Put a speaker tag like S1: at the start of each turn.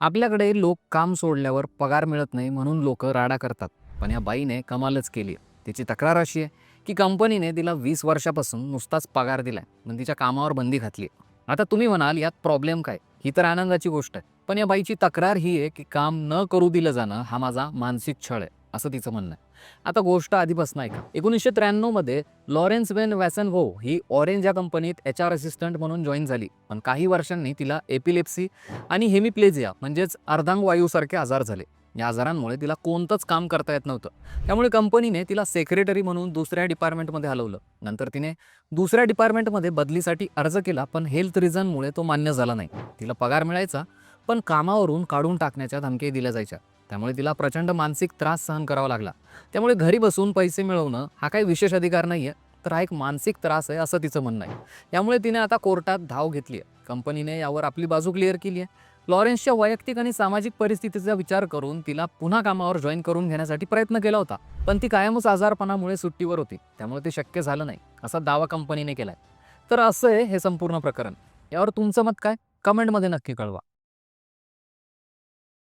S1: आपल्याकडे लोक काम सोडल्यावर पगार मिळत नाही म्हणून लोक राडा करतात. पण या बाईने कमालच केली तिची तक्रार अशी आहे की कंपनीने तिला वीस वर्षापासून नुसताच पगार दिलाय. पण तिच्या कामावर बंदी घातली आता तुम्ही म्हणाल यात प्रॉब्लेम काय? ही तर आनंदाची गोष्ट आहे. पण या बाईची तक्रार ही आहे की काम न करू दिलं जाणं हा माझा मानसिक छळ आहे. असं तिचं म्हणणं आहे. आता गोष्ट आधीपासून ऐका. एकोणीसशे त्र्याण्णवमध्ये लॉरेन्स वेन वॅसन हो ही ऑरेंज या कंपनीत एच आर असिस्टंट म्हणून जॉईन झाली. पण काही वर्षांनी तिला एपिलेप्सी आणि हेमिप्लेजिया म्हणजेच अर्धांगवायूसारखे आजार झाले. या आजारांमुळे तिला कोणतंच काम करता येत नव्हतं. त्यामुळे कंपनीने तिला सेक्रेटरी म्हणून दुसऱ्या डिपार्टमेंटमध्ये हलवलं. नंतर तिने दुसऱ्या डिपार्टमेंटमध्ये बदलीसाठी अर्ज केला पण हेल्थ रिझनमुळे तो मान्य झाला नाही. तिला पगार मिळायचा पण कामावरून काढून टाकण्याच्या धमकी दिल्या जायच्या. त्यामुळे तिला प्रचंड मानसिक त्रास सहन करावा लागला. त्यामुळे घरी बसून पैसे मिळवणं हा काही विशेष अधिकार नाही आहे तर हा एक मानसिक त्रास आहे असं तिचं म्हणणं आहे. यामुळे तिने आता कोर्टात धाव घेतली आहे कंपनीने यावर आपली बाजू क्लिअर केली आहे लॉरेन्सच्या वैयक्तिक आणि सामाजिक परिस्थितीचा विचार करून तिला पुन्हा कामावर जॉईन करून घेण्यासाठी प्रयत्न केला होता पण ती कायमच आजारपणामुळे सुट्टीवर होती. त्यामुळे ते शक्य झालं नाही असा दावा कंपनीने केला आहे तर असं आहे हे संपूर्ण प्रकरण. यावर तुमचं मत काय? कमेंटमध्ये नक्की कळवा.